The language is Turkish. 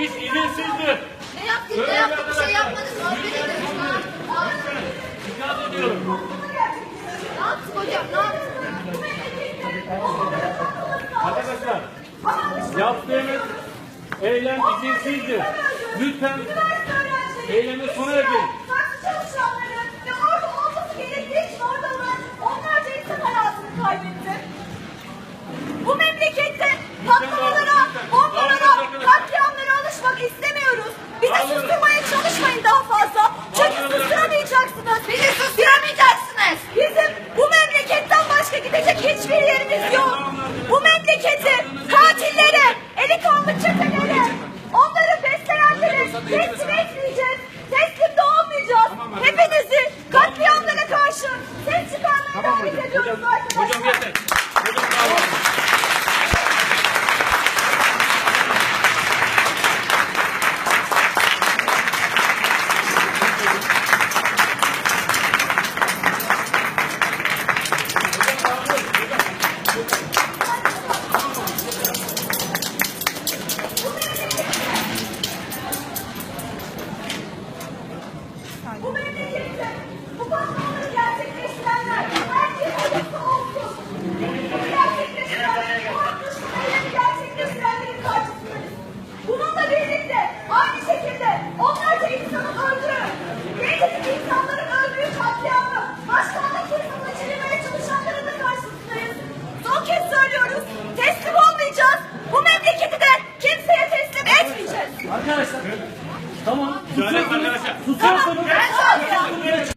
iş izinsizdir. Ne yaptık ne yaptık bir şey yapmadık. Muhabbet ediyoruz şu an. Lütfen. Rica ediyorum. Ne yaptık hocam ne yaptık? Arkadaşlar yaptığınız eylem izinsizdir. Lütfen eylemi sona erdirin. hiçbirleriniz yok. Bu memleketi katillere, eli kanlı çetelere, onları besleyenlere teslim etmeyeceğiz. Teslim de olmayacağız. Hepinizi katliamlara karşı ses çıkarmaya davet ediyoruz. Bumalik! Bumalik! Müdahale arkadaşlar. Susuyorsunuz.